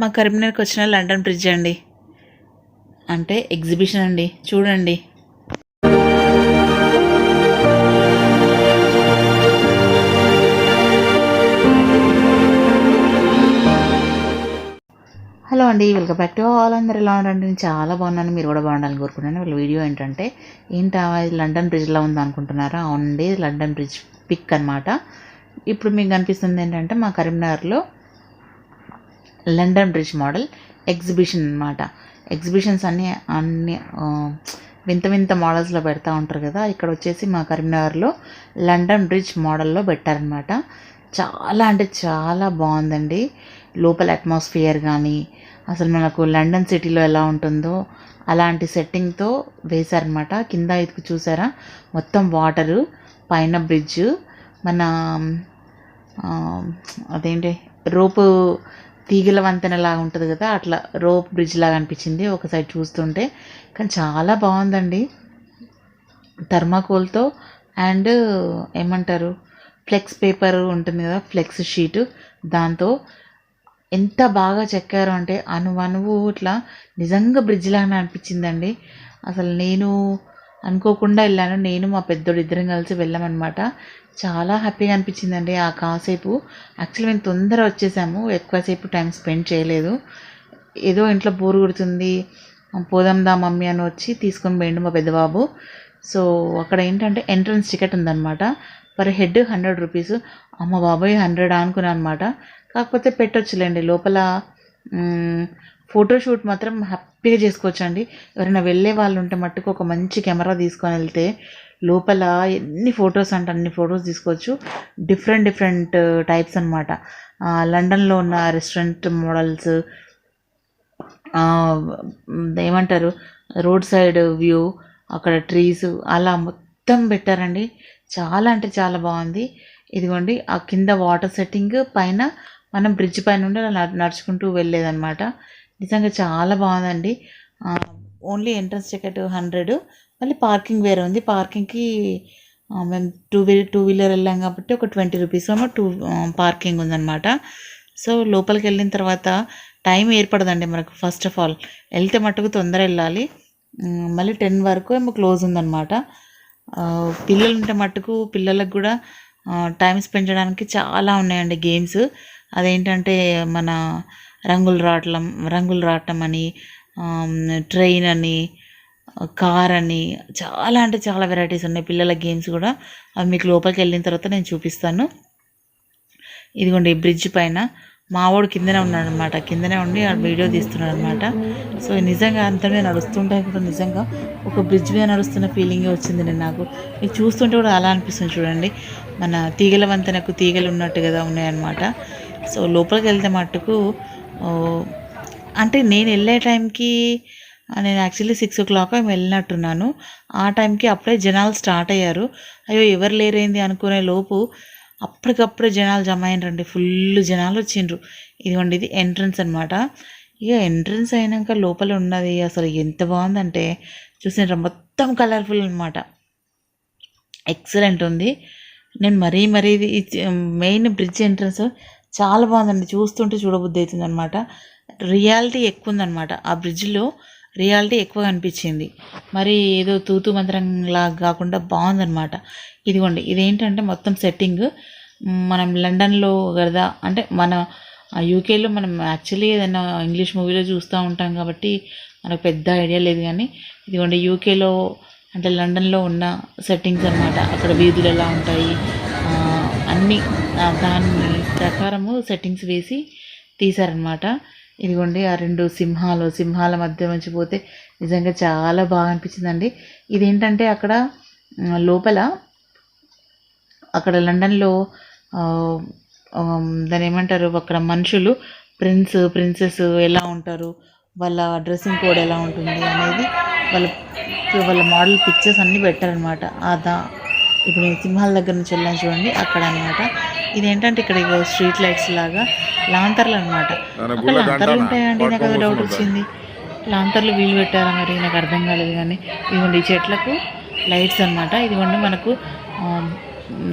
మా కరీంనగర్కి వచ్చిన London bridge అండి. అంటే ఎగ్జిబిషన్ అండి. చూడండి. హలో అండి వెల్కమ్ బ్యాక్ టు ఆల్. అందరు ఎలా ఉండండి నేను చాలా బాగున్నాను. మీరు కూడా బాగుండాలని కోరుకున్నాను వీళ్ళ వీడియో ఏంటంటే ఏంటా ఇది లండన్ బ్రిడ్జ్లో ఉంది అనుకుంటున్నారా? అవునండి లండన్ బ్రిడ్జ్ పిక్ అన్నమాట. ఇప్పుడు మీకు కనిపిస్తుంది ఏంటంటే మా కరీంనగర్లో లండన్ బ్రిడ్జ్ మోడల్ ఎగ్జిబిషన్ అన్నమాట. ఎగ్జిబిషన్స్ అన్నీ అన్ని వింత వింత మోడల్స్లో పెడతా ఉంటారు కదా. ఇక్కడ వచ్చేసి మా కరీంనగర్లో లండన్ బ్రిడ్జ్ మోడల్లో పెట్టారనమాట చాలా అంటే చాలా బాగుందండి. లోపల అట్మాస్ఫియర్ కానీ అసలు మనకు లండన్ సిటీలో ఎలా ఉంటుందో అలాంటి సెట్టింగ్తో వేశారనమాట కింద ఇదికి చూసారా? మొత్తం వాటరు పైన బ్రిడ్జ్ మన అదేంటి? రోపు తీగల వంతెన లాగా ఉంటుంది కదా అట్లా రోప్ బ్రిడ్జ్ లాగా అనిపించింది ఒక సైడ్ చూస్తుంటే. కానీ చాలా బాగుందండి. థర్మాకోల్తో అండ్ ఏమంటారు ఫ్లెక్స్ పేపర్ ఉంటుంది కదా ఫ్లెక్స్ షీట్. దాంతో ఎంత బాగా చెక్కారు అంటే అనువనువు ఇట్లా నిజంగా బ్రిడ్జ్ లాగానే అనిపించిందండి. అసలు నేను అనుకోకుండా వెళ్ళాను. నేను మా పెద్దోడు ఇద్దరం కలిసి వెళ్ళామన్నమాట. చాలా హ్యాపీగా అనిపించిందండి ఆ కాసేపు. యాక్చువల్లీ మేము తొందర వచ్చేసాము. ఎక్కువసేపు టైం స్పెండ్ చేయలేదు. ఏదో ఇంట్లో బోరు కొడుతుంది. పోదాందా మమ్మీ అని వచ్చి తీసుకొని పోయిండు మా పెద్దబాబు. సో అక్కడ ఏంటంటే ఎంట్రన్స్ టికెట్ ఉందన్నమాట. Per head hundred rupees. అమ్మ బాబాయ్ హండ్రెడ్ అనుకున్నాను అనమాట కాకపోతే పెట్టొచ్చులేండి. లోపల ఫోటోషూట్ మాత్రం హ్యాపీగా చేసుకోవచ్చండి. ఎవరైనా వెళ్ళే వాళ్ళు ఉంటే మట్టుకు ఒక మంచి కెమెరా తీసుకొని వెళ్తే లోపల ఎన్ని ఫొటోస్ అంటే అన్ని ఫొటోస్ తీసుకోవచ్చు. డిఫరెంట్ డిఫరెంట్ టైప్స్ అనమాట లండన్లో ఉన్న రెస్టారెంట్ మోడల్స్ ఏమంటారు రోడ్ సైడ్ వ్యూ అక్కడ ట్రీస్ అలా మొత్తం పెట్టారండి. చాలా అంటే చాలా బాగుంది. ఇదిగోండి ఆ కింద వాటర్ సెట్టింగ్ పైన మనం బ్రిడ్జ్ పైన నుండి అలా నడుచుకుంటూ వెళ్ళేదన్నమాట. నిజంగా చాలా బాగుందండి. ఓన్లీ ఎంట్రన్స్ టికెట్ హండ్రెడ్ మళ్ళీ పార్కింగ్ వేరే ఉంది. పార్కింగ్కి మేము టూ వీలర్ టూ వీలర్ వెళ్ళాం కాబట్టి ఒక ట్వంటీ రూపీస్ ఏమో టూ పార్కింగ్ ఉందన్నమాట. సో లోపలికి వెళ్ళిన తర్వాత టైం ఏర్పడదండి మనకు ఫస్ట్ ఆఫ్ ఆల్. వెళ్తే మట్టుకు తొందర వెళ్ళాలి. మళ్ళీ టెన్ వరకు ఏమో క్లోజ్ ఉందన్నమాట. పిల్లలు ఉంటే మట్టుకు పిల్లలకు కూడా టైం స్పెండ్ చేయడానికి చాలా ఉన్నాయండి గేమ్స్. అదేంటంటే మన రంగులు రావటం రంగులు రావటం అని ట్రైన్ అని కార్ అని చాలా అంటే చాలా వెరైటీస్ ఉన్నాయి. పిల్లల గేమ్స్ కూడా అవి మీకు లోపలికి వెళ్ళిన తర్వాత నేను చూపిస్తాను. ఇదిగోండి ఈ బ్రిడ్జ్ పైన. మావాడు కిందనే ఉన్నాడు అనమాట కిందనే ఉండి వీడియో తీస్తున్నాడు అనమాట సో నిజంగా అంతనే నడుస్తుంటే కూడా నిజంగా ఒక బ్రిడ్జ్ మీద నడుస్తున్న ఫీలింగే వచ్చింది నేను నాకు. ఇది చూస్తుంటే కూడా అలా అనిపిస్తుంది చూడండి. మన తీగల వంతెనకు తీగలు ఉన్నట్టు కదా ఉన్నాయన్నమాట. సో లోపలికి వెళ్తే మట్టుకు అంటే నేను వెళ్ళే టైంకి నేను యాక్చువల్లీ సిక్స్ ఓ క్లాక్ ఏమో వెళ్ళినట్టున్నాను. ఆ టైంకి అప్పుడే జనాలు స్టార్ట్ అయ్యారు. అయ్యో ఎవరు లేరేంది అనుకునే లోపు అప్పటికప్పుడే జనాలు జమ అయినరండి. ఫుల్ జనాలు వచ్చిండ్రు. ఇదిగోండి ఇది ఎంట్రన్స్ అనమాట ఇక ఎంట్రన్స్ అయినాక లోపల ఉన్నది అసలు ఎంత బాగుందంటే చూసినారా మొత్తం కలర్ఫుల్ అనమాట ఎక్సలెంట్ ఉంది. నేను మరీ మరీ ఇది మెయిన్ బ్రిడ్జ్ ఎంట్రన్స్ చాలా బాగుందండి. చూస్తుంటే చూడబుద్ధి అవుతుంది అనమాట రియాలిటీ ఎక్కువ ఉందన్నమాట ఆ బ్రిడ్జ్లో రియాలిటీ ఎక్కువ కనిపించింది. మరి ఏదో తూతు మంత్రం కాకుండా బాగుందనమాట ఇదిగోండి ఇదేంటంటే మొత్తం సెట్టింగ్. మనం లండన్లో కదా అంటే మన యూకేలో మనం యాక్చువల్లీ ఏదైనా ఇంగ్లీష్ మూవీలో చూస్తూ ఉంటాం కాబట్టి మనకు పెద్ద ఐడియా లేదు కానీ ఇదిగోండి యూకేలో అంటే లండన్లో ఉన్న సెట్టింగ్స్ అన్నమాట. అక్కడ వీధులు ఎలా ఉంటాయి అన్నీ దాని ప్రకారము సెట్టింగ్స్ వేసి తీశారనమాట ఇదిగోండి ఆ రెండు సింహాలు సింహాల మధ్య నుంచి పోతే నిజంగా చాలా బాగా అనిపించిందండి. ఇదేంటంటే అక్కడ లోపల అక్కడ లండన్లో దాని ఏమంటారు అక్కడ మనుషులు ప్రిన్స్ ప్రిన్సెస్ ఎలా ఉంటారు వాళ్ళ డ్రెస్సింగ్ కోడ్ ఎలా ఉంటుంది అనేది వాళ్ళ వాళ్ళ మోడల్ పిక్చర్స్ అన్నీ పెట్టారనమాట దా ఇప్పుడు నేను సింహాల దగ్గర నుంచి వెళ్ళాను చూడండి అక్కడ అనమాట ఇదేంటంటే ఇక్కడ స్ట్రీట్ లైట్స్ లాగా లాంతర్లు అనమాట లాంతర్లు ఉంటాయండి నాకు అది డౌట్ వచ్చింది. లాంతర్లు వీలు పెట్టారా మరి నాకు అర్థం కాలేదు కానీ ఇదిగోండి ఈ చెట్లకు లైట్స్ అనమాట ఇదిగోండి మనకు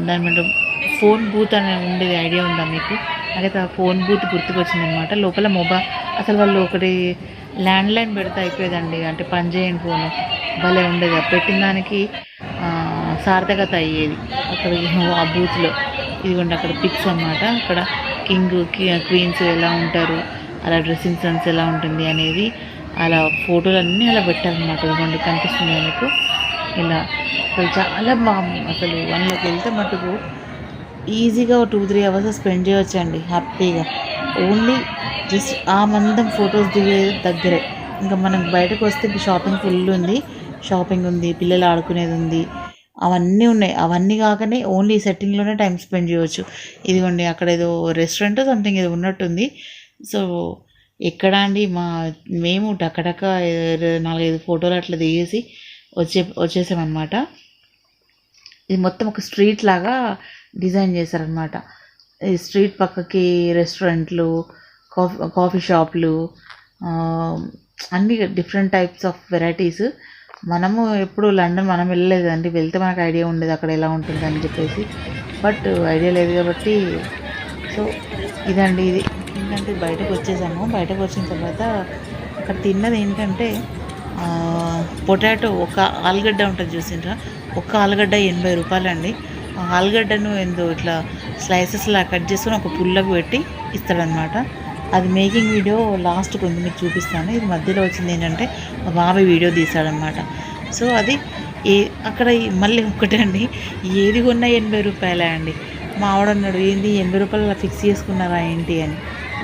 దాని మీద ఫోన్ బూత్ అనేది ఉండేది ఐడియా ఉందా మీకు? నాకైతే ఆ ఫోన్ బూత్ గుర్తుకొచ్చింది అనమాట లోపల మొబైల్ అసలు వాళ్ళు ఒకటి ల్యాండ్ లైన్ పెడితే అయిపోయేదండి. అంటే పని చేయని ఫోన్. భలే ఉండేది. పెట్టిన దానికి ఆ, సార్థకత అయ్యేది. అక్కడ ఆ బూత్లో. ఇదిగోండి అక్కడ పిక్స్ అన్నమాట. అక్కడ కింగ్ క్వీన్స్ ఎలా ఉంటారు అలా డ్రెస్సింగ్ సెన్స్ ఎలా ఉంటుంది అనేది అలా ఫోటోలు అన్నీ అలా పెట్టారనమాట ఇదిగోండి కనిపిస్తుంది మీకు. ఇలా అసలు చాలా బాగుంది అసలు వన్లోకి వెళ్తే మటుకు ఈజీగా టూ త్రీ అవర్స్ స్పెండ్ చేయొచ్చండి హ్యాపీగా. ఓన్లీ జస్ట్ ఆ మందం ఫొటోస్ దిగే దగ్గరే. ఇంకా మనం బయటకు వస్తే షాపింగ్ ఫుల్ ఉంది. షాపింగ్ ఉంది పిల్లలు ఆడుకునేది ఉంది. అవన్నీ ఉన్నాయి. అవన్నీ కాకనే ఓన్లీ సెట్టింగ్లోనే టైం స్పెండ్ చేయవచ్చు ఇదిగోండి అక్కడ ఏదో రెస్టారెంట్ సంథింగ్ ఏదో ఉన్నట్టుంది. సో ఎక్కడ అండి? మా మేము టకటక నాలుగైదు ఫోటోలు అట్లా దిగేసి వచ్చే వచ్చేసామన్నమాట. ఇది మొత్తం ఒక స్ట్రీట్ లాగా డిజైన్ చేశారనమాట ఈ స్ట్రీట్ పక్కకి రెస్టారెంట్లు కాఫీ కాఫీ షాప్లు అన్ని డిఫరెంట్ టైప్స్ ఆఫ్ వెరైటీస్ మనము ఎప్పుడు లండన్ మనం వెళ్ళలేదండి వెళ్తే మనకు ఐడియా ఉండేది అక్కడ ఎలా ఉంటుంది అని చెప్పేసి. బట్ ఐడియా లేదు కాబట్టి సో ఇదండి ఇది. ఏంటంటే బయటకు వచ్చేసాము. బయటకు వచ్చిన తర్వాత అక్కడ తిన్నది ఏంటంటే పొటాటో ఒక ఆలుగడ్డ ఉంటుంది చూసిండ్రా? ఒక ఆలుగడ్డ ఎనభై రూపాయలండి. ఆ ఆలుగడ్డను ఏందో ఇట్లా స్లైసెస్లా కట్ చేసుకొని ఒక పుల్లకు పెట్టి ఇస్తాడనమాట అది మేకింగ్ వీడియో లాస్ట్ కొంచెం మీకు చూపిస్తాను. ఇది మధ్యలో వచ్చింది ఏంటంటే మా బాబాయ్ వీడియో తీశాడనమాట. సో అది ఏ అక్కడ మళ్ళీ ఒకటండి ఏది కొన్నా ఎనభై రూపాయలే అండి. మా ఆవిడ అన్నాడు ఏంది ఎనభై రూపాయలు ఫిక్స్ చేసుకున్నారా ఏంటి? అని.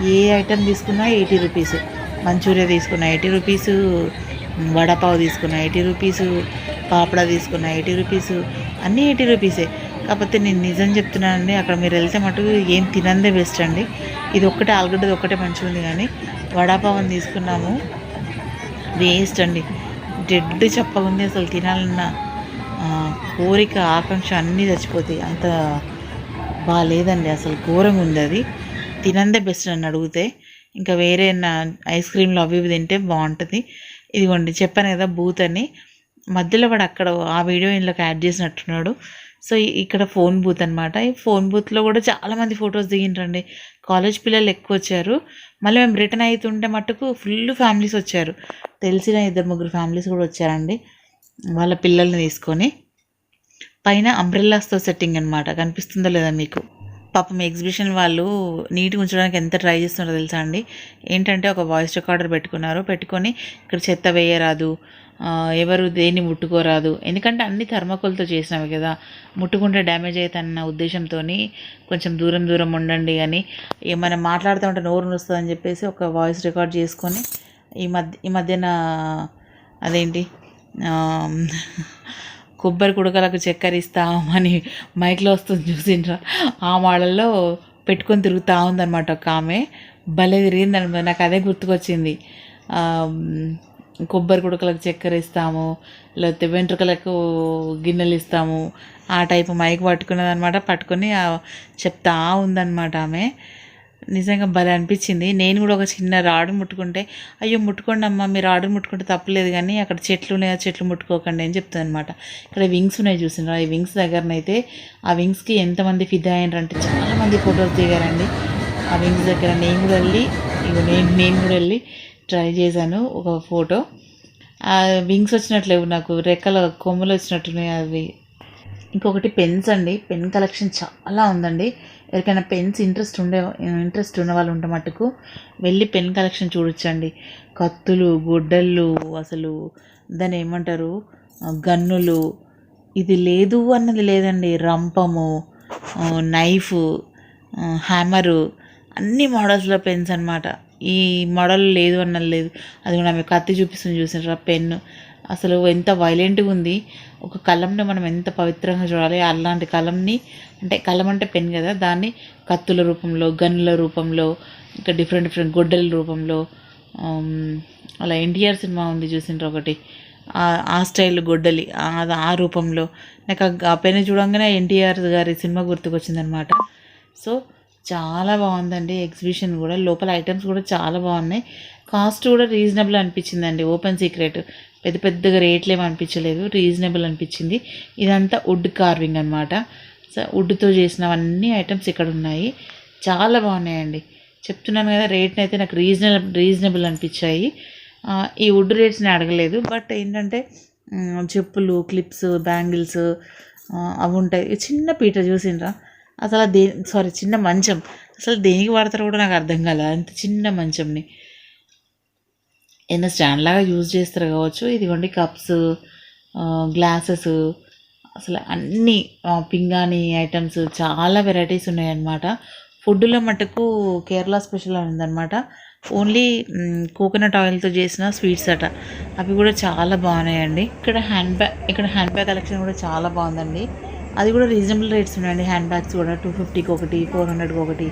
ఏ ఐటెం తీసుకున్నా ఎయిటీ రూపీస్ మంచూరియా తీసుకున్నా ఎయిటీ రూపీస్ వడపావ్ తీసుకున్నా ఎయిటీ రూపీస్ పాపడా తీసుకున్నా ఎయిటీ రూపీస్ అన్నీ ఎయిటీ రూపీసే కాకపోతే నేను నిజం చెప్తున్నానండి అక్కడ మీరు వెళ్తే మటుకు ఏం తినందే బెస్ట్ అండి. ఇది ఒక్కటే ఆలుగడ్డది ఒక్కటే మంచిగా ఉంది కానీ వడాపావని తీసుకున్నాము. వేస్ట్ అండి. డెడ్ చెప్పగా ఉంది అసలు తినాలన్న కోరిక ఆకాంక్ష అన్నీ చచ్చిపోతాయి. అంత బాగాలేదండి అసలు ఘోరంగా ఉంది అది. తినందే బెస్ట్ నన్ను అడిగితే. ఇంకా వేరే నా ఐస్ క్రీమ్లు అవి ఇవి తింటే బాగుంటుంది. ఇదిగోండి చెప్పాను కదా బూత్ అని. మధ్యలో వాడు అక్కడ ఆ వీడియో ఇంట్లోకి యాడ్ చేసినట్టున్నాడు. సో ఇక్కడ ఫోన్ బూత్ అనమాట ఈ ఫోన్ బూత్లో కూడా చాలామంది ఫొటోస్ దిగిండ్రండి. కాలేజ్ పిల్లలు ఎక్కువ వచ్చారు. మళ్ళీ మేము రిటర్న్ అవుతుంటే మట్టుకు ఫుల్ ఫ్యామిలీస్ వచ్చారు. తెలిసిన ఇద్దరు ముగ్గురు ఫ్యామిలీస్ కూడా వచ్చారండి. వాళ్ళ పిల్లల్ని తీసుకొని. పైన అంబ్రెల్లాస్తో సెట్టింగ్ అనమాట కనిపిస్తుందో లేదా మీకు? పాపం ఎగ్జిబిషన్ వాళ్ళు నీట్గా ఉంచడానికి ఎంత ట్రై చేస్తున్నారో తెలుసా అండి? ఏంటంటే ఒక వాయిస్ రికార్డర్ పెట్టుకున్నారు. పెట్టుకొని ఇక్కడ చెత్త వేయరాదు. ఎవరు దేన్ని ముట్టుకోరాదు. ఎందుకంటే అన్ని థర్మకోల్తో చేసినవి కదా. ముట్టుకుంటే డ్యామేజ్ అవుతాయన్న ఉద్దేశంతో కొంచెం దూరం దూరం ఉండండి అని ఏమైనా మాట్లాడుతూ ఉంటే నోరు నొస్తుందని చెప్పేసి ఒక వాయిస్ రికార్డ్ చేసుకొని ఈ మధ్య ఈ మధ్యన అదేంటి? కొబ్బరి కుడకలకు చక్కెర ఇస్తామని మైక్లో వస్తుంది చూసిండ్రా. ఆ మోడల్లో పెట్టుకొని తిరుగుతూ ఉందన్నమాట ఒక ఆమె. భలే తిరిగిందనమాట నాకు అదే గుర్తుకొచ్చింది. కొబ్బరి కుడకలకు చక్కెర ఇస్తాము లేకపోతే వెంట్రుకలకు గిన్నెలు ఇస్తాము. ఆ టైపు మైక్ పట్టుకున్నది అనమాట పట్టుకొని చెప్తా ఉందన్నమాట ఆమె. నిజంగా భలే అనిపించింది. నేను కూడా ఒక చిన్న రాడు ముట్టుకుంటే అయ్యో ముట్టుకోండి అమ్మా మీరు రాడు ముట్టుకుంటే తప్పలేదు కానీ అక్కడ చెట్లు ఉన్నాయి ఆ చెట్లు ముట్టుకోకండి అని చెప్తుంది అనమాట ఇక్కడ వింగ్స్ ఉన్నాయి చూసినా ఈ వింగ్స్ దగ్గరనైతే ఆ వింగ్స్కి ఎంతమంది ఫిదా అయ్యారంటే చాలామంది ఫోటోలు దిగారండి. ఆ వింగ్స్ దగ్గర నేను కూడా వెళ్ళి ఇగో నేను నేను కూడా వెళ్ళి ట్రై చేశాను ఒక ఫోటో ఆ వింగ్స్ వచ్చినట్లేవు నాకు రెక్కల కొమ్ములు వచ్చినట్టున్నాయి అవి. ఇంకొకటి పెన్స్ అండి. పెన్ కలెక్షన్ చాలా ఉందండి. ఎవరికైనా పెన్స్ ఇంట్రెస్ట్ ఉండే ఇంట్రెస్ట్ ఉన్న వాళ్ళు ఉంటే మట్టుకు వెళ్ళి పెన్ కలెక్షన్ చూడొచ్చండి. కత్తులు గుడ్డళ్ళు అసలు దాన్ని ఏమంటారు? గన్నులు. ఇది లేదు అన్నది లేదండి. రంపము నైఫ్ హ్యామరు అన్ని మోడల్స్లో పెన్స్ అనమాట ఈ మోడల్ లేదు అన్నది లేదు. అది కూడా ఆమె కత్తి చూపిస్తుంది చూసారా పెన్ అసలు ఎంత వైలెంట్గా ఉంది. ఒక కలంని మనం ఎంత పవిత్రంగా చూడాలి. అలాంటి కలంని అంటే కలం అంటే పెన్ కదా? దాన్ని కత్తుల రూపంలో గన్నుల రూపంలో ఇంకా డిఫరెంట్ డిఫరెంట్ గొడ్డల రూపంలో అలా ఎన్టీఆర్ సినిమా ఉంది చూసిండ్రు ఒకటి. ఆ- స్టైల్ గొడ్డలి ఆ- ఆ రూపంలో. నాకు ఆ- ఆ పెన్ చూడంగానే ఎన్టీఆర్ గారి సినిమా గుర్తుకొచ్చిందనమాట సో చాలా బాగుందండి. ఎగ్జిబిషన్ కూడా లోపల ఐటమ్స్ కూడా చాలా బాగున్నాయి. కాస్ట్ కూడా రీజనబుల్ అనిపించిందండి. ఓపెన్ సీక్రెట్ పెద్ద పెద్దగా రేట్లు ఏమి అనిపించలేదు. రీజనబుల్ అనిపించింది. ఇదంతా వుడ్ కార్వింగ్ అనమాట సో వుడ్తో చేసినవన్నీ ఐటమ్స్ ఇక్కడ ఉన్నాయి. చాలా బాగున్నాయండి. చెప్తున్నాను కదా రేట్ని అయితే నాకు రీజనబుల్ రీజనబుల్ అనిపించాయి. ఈ వుడ్ రేట్స్ని అడగలేదు. బట్ ఏంటంటే చెప్పులు క్లిప్స్ బ్యాంగిల్స్ అవి ఉంటాయి. చిన్న పీట చూసిండ్రా? అసలు దే సారీ చిన్న మంచం. అసలు దేనికి వాడతారో కూడా నాకు అర్థం కాలేదు అంత చిన్న మంచంని. ఏదైనా స్టాండ్ లాగా యూజ్ చేస్తారు కావచ్చు. ఇదిగోండి కప్స్ గ్లాసెస్. అసలు అన్ని పింగాణి ఐటమ్స్ చాలా వెరైటీస్ ఉన్నాయన్నమాట. ఫుడ్లో మటుకు కేరళ స్పెషల్ ఉందన్నమాట. ఓన్లీ కోకోనట్ ఆయిల్తో చేసిన స్వీట్స్ అట. అవి కూడా చాలా బాగున్నాయండి. ఇక్కడ హ్యాండ్ బ్యాగ్ ఇక్కడ హ్యాండ్ బ్యాగ్ కలెక్షన్ కూడా చాలా బాగుందండి. అది కూడా రీజనబుల్ రేట్స్ ఉన్నాయండి. హ్యాండ్ బ్యాగ్స్ కూడా టూ ఫిఫ్టీకి ఒకటి ఫోర్ హండ్రెడ్కి ఒకటి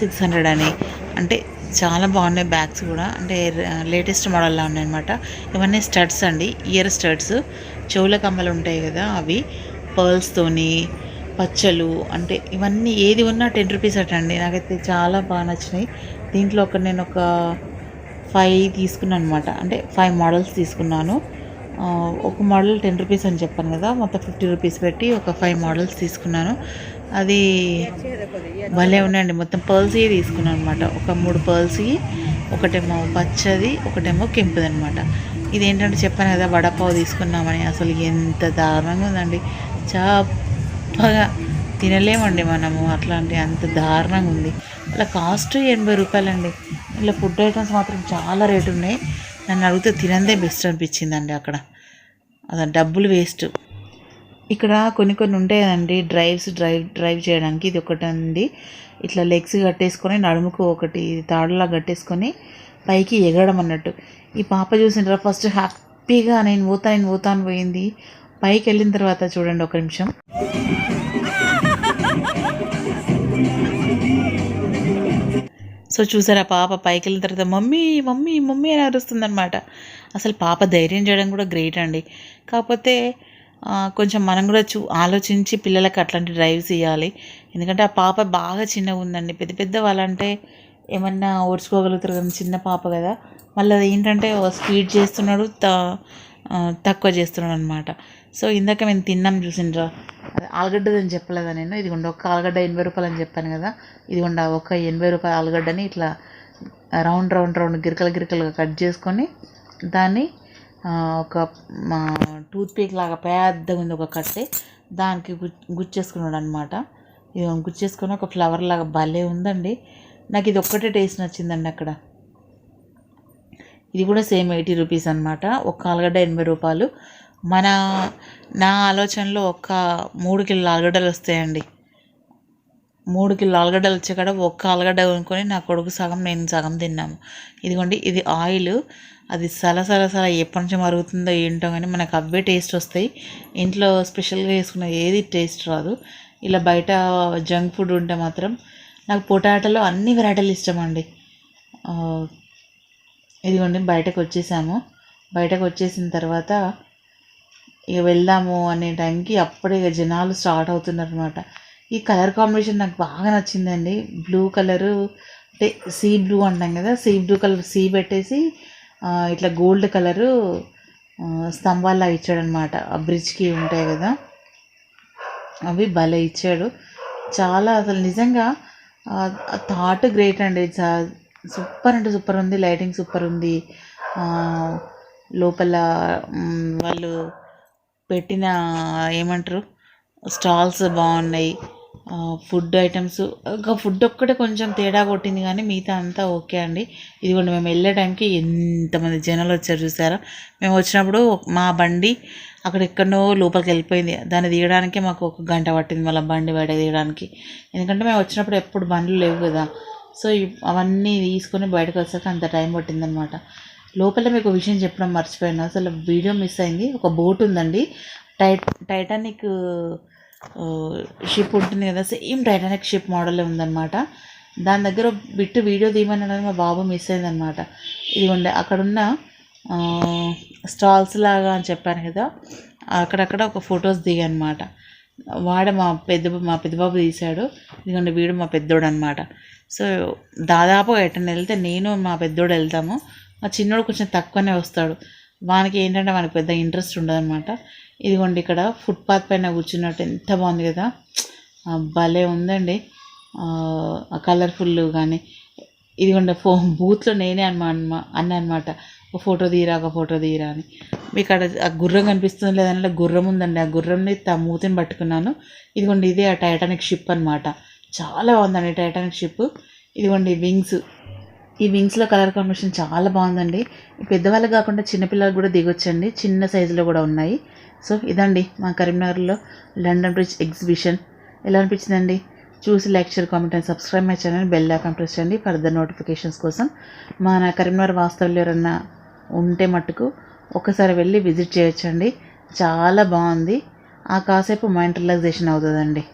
సిక్స్ హండ్రెడ్ అని. అంటే చాలా బాగున్నాయి బ్యాగ్స్ కూడా. అంటే లేటెస్ట్ మోడల్లో ఉన్నాయన్నమాట. ఇవన్నీ స్టడ్స్ అండి. ఇయర్ స్టడ్స్ చెవుల కమ్మలు ఉంటాయి కదా అవి. పర్ల్స్తోని పచ్చలు అంటే ఇవన్నీ ఏది ఉన్నా టెన్ రూపీస్ అటండి అండి. నాకైతే చాలా బాగా నచ్చినాయి. దీంట్లో ఒక నేను ఒక ఫైవ్ తీసుకున్నాను అనమాట అంటే ఫైవ్ మోడల్స్ తీసుకున్నాను. ఒక మోడల్ టెన్ రూపీస్ అని చెప్పాను కదా మొత్తం ఫిఫ్టీ రూపీస్ పెట్టి ఒక ఫైవ్ మోడల్స్ తీసుకున్నాను. అది భలే ఉన్నాయండి మొత్తం పర్ల్సీ తీసుకున్నాను అనమాట ఒక మూడు పర్ల్సీ ఒకటేమో పచ్చది ఒకటేమో కెంపుది అనమాట ఇదేంటంటే చెప్పాను కదా వడపావు తీసుకున్నామని అసలు ఎంత దారుణంగా ఉందండి. చప్పగా తినలేమండి మనము అట్లాంటి అంత దారుణంగా ఉంది. అలా కాస్ట్ ఎనభై రూపాయలండి. ఇలా ఫుడ్ ఐటమ్స్ మాత్రం చాలా రేటు ఉన్నాయి. నన్ను అడిగితే తినందే బెస్ట్ అనిపించిందండి అక్కడ. అదే డబ్బులు వేస్ట్ ఇక్కడ కొన్ని కొన్ని ఉంటాయండి డ్రైవ్స్ డ్రైవ్ డ్రైవ్ చేయడానికి ఇది ఒకటి ఉంది. ఇట్లా లెగ్స్ కట్టేసుకొని నడుముకు ఒకటి తాడులా కట్టేసుకొని పైకి ఎగరడం అన్నట్టు. ఈ పాప చూసింటారా ఫస్ట్ హ్యాపీగా నేను పోతా నేను పోతా అని పోయింది. పైకి వెళ్ళిన తర్వాత చూడండి ఒక నిమిషం. సో చూసారా పాప పైకి వెళ్ళిన తర్వాత మమ్మీ మమ్మీ మమ్మీ అని అరుస్తుందన్నమాట. అసలు పాప ధైర్యం చేయడం కూడా గ్రేట్ అండి. కాకపోతే కొంచెం మనం కూడా చూ ఆలోచించి పిల్లలకి అట్లాంటి డ్రైవ్స్ ఇవ్వాలి ఎందుకంటే ఆ పాప బాగా చిన్నగా ఉందండి. పెద్ద పెద్ద వాళ్ళంటే ఏమన్నా ఓడ్చుకోగలుగుతారు కదా చిన్న పాప కదా. మళ్ళీ అది ఏంటంటే స్పీడ్ చేస్తున్నాడు త తక్కువ చేస్తున్నాడు అనమాట సో ఇందాక మేము తిన్నాం చూసిండ్రా. అది ఆలుగడ్డది అని చెప్పలేదా నేను? ఇదిగోండి ఒక ఆలుగడ్డ ఎనభై రూపాయలు అని చెప్పాను కదా. ఇదిగోండి ఒక ఎనభై రూపాయల ఆలుగడ్డని ఇట్లా రౌండ్ రౌండ్ రౌండ్ గిరకలు గిరకలుగా కట్ చేసుకొని దాన్ని ఒక మా లాగా పెద్దగా ఉంది ఒక కట్టె దానికి గు- గుచ్చేసుకున్నాడు అనమాట ఇది గుచ్చేసుకొని ఒక ఫ్లవర్ లాగా భలే ఉందండి. నాకు ఇది ఒక్కటే టేస్ట్ నచ్చిందండి అక్కడ. ఇది కూడా సేమ్ ఎయిటీ రూపీస్ అనమాట ఒక ఆలుగడ్డ ఎనభై రూపాయలు. మన నా ఆలోచనలో ఒక మూడు కిలో ఆలుగడ్డలు వస్తాయండి. మూడు కిలో ఆలుగడ్డలు వచ్చే కాడ ఒక్క ఆలుగడ్డ కొనుక్కొని నా కొడుకు సగం నేను సగం తిన్నాము. ఇదిగోండి ఇది ఆయిల్. అది సల సల ఎప్పటి నుంచి మరుగుతుందో ఏంటో కానీ మనకు అవే టేస్ట్ వస్తాయి. ఇంట్లో స్పెషల్గా వేసుకున్న ఏది టేస్ట్ రాదు. ఇలా బయట జంక్ ఫుడ్ ఉంటే మాత్రం నాకు పొటాటోలో అన్ని వెరైటీలు ఇష్టం అండి ఇదిగోండి బయటకు వచ్చేసాము. బయటకు వచ్చేసిన తర్వాత ఇక వెళ్దాము అనే టైంకి అప్పుడే ఇక జనాలు స్టార్ట్ అవుతున్నారు అనమాట ఈ కలర్ కాంబినేషన్ నాకు బాగా నచ్చిందండి. బ్లూ కలరు అంటే సీ బ్లూ అంటాం కదా సీ బ్లూ కలర్ సీ పెట్టేసి ఇట్లా గోల్డ్ కలరు స్తంభాల్లా ఇచ్చాడనమాట ఆ బ్రిడ్జ్కి ఉంటాయి కదా అవి భలే ఇచ్చాడు. చాలా అసలు నిజంగా థాట్ గ్రేట్ అండి. సూపర్ అంటే సూపర్ ఉంది లైటింగ్ సూపర్ ఉంది. లోపల వాళ్ళు పెట్టిన ఏమంటారు స్టాల్స్ బాగున్నాయి ఫుడ్ ఐటమ్స్. ఇంకా ఫుడ్ ఒక్కటే కొంచెం తేడా కొట్టింది కానీ మిగతా అంతా ఓకే అండి. ఇదిగోండి మేము వెళ్ళే టైంకి ఎంతమంది జనాలు వచ్చారు చూసారా? మేము వచ్చినప్పుడు మా బండి అక్కడ ఎక్కడనో లోపలికి వెళ్ళిపోయింది. దాన్ని తీయడానికే మాకు ఒక గంట పట్టింది మళ్ళీ బండి బయట తీయడానికి. ఎందుకంటే మేము వచ్చినప్పుడు ఎప్పుడు బండ్లు లేవు కదా. సో అవన్నీ తీసుకొని బయటకు వచ్చాక అంత టైం పట్టిందనమాట. లోపల మీకు ఒక విషయం చెప్పడం మర్చిపోయాను. అసలు వీడియో మిస్ అయింది. ఒక బోట్ ఉందండి. టై టైటానిక్ షిప్ ఉంటుంది కదా సేమ్ టైటానిక్ షిప్ మోడలే ఉందన్నమాట. దాని దగ్గర బిట్టు వీడియో తీయమన్నాడని మా బాబు మిస్ అయిందనమాట ఇదిగోండి అక్కడున్న స్టాల్స్ లాగా అని చెప్పాను కదా అక్కడక్కడ ఒక ఫొటోస్ దిగనమాట. వాడ మా పెద్ద మా పెద్దబాబు తీశాడు. ఇదిగోండి వీడు మా పెద్దోడు అనమాట సో దాదాపు ఎటన్ వెళ్తే నేను మా పెద్దోడు వెళ్తాము. మా చిన్నోడు కొంచెం తక్కువనే వస్తాడు. వానికి ఏంటంటే మనకి పెద్ద ఇంట్రెస్ట్ ఉండదన్నమాట. ఇదిగోండి ఇక్కడ ఫుట్పాత్ పైన కూర్చున్నట్టు ఎంత బాగుంది కదా. భలే ఉందండి. కలర్ఫుల్ కానీ ఇదిగోండి ఫో బూత్లో నేనే అన్నమా అన్నా అనమాట ఒక ఫోటో తీయరా ఒక ఫోటో తీయరా అని. మీకు అక్కడ ఆ గుర్రం కనిపిస్తుంది లేదంటే గుర్రం ఉందండి. ఆ గుర్రంని తా మూతిని పట్టుకున్నాను. ఇదిగోండి ఇదే ఆ టైటానిక్ షిప్ అనమాట చాలా బాగుందండి టైటానిక్ షిప్ ఇదిగోండి వింగ్స్ ఈ వింగ్స్లో కలర్ కాంబినేషన్ చాలా బాగుందండి. పెద్దవాళ్ళు కాకుండా చిన్నపిల్లలు కూడా దిగొచ్చండి. చిన్న సైజులో కూడా ఉన్నాయి. సో ఇదండి మా కరీంనగర్లో లండన్ బ్రిడ్జ్ ఎగ్జిబిషన్ ఎలా అనిపించిందండి? చూసి like share comment and subscribe my channel bell icon press చేయండి ఫర్దర్ నోటిఫికేషన్స్ కోసం. మన కరీంనగర్ వాస్తవ్యం ఎవరన్నా ఉంటే మట్టుకు ఒకసారి వెళ్ళి విజిట్ చేయొచ్చండి. చాలా బాగుంది. ఆ కాసేపు మైండ్ రిలాక్సేషన్ అవుతుందండి.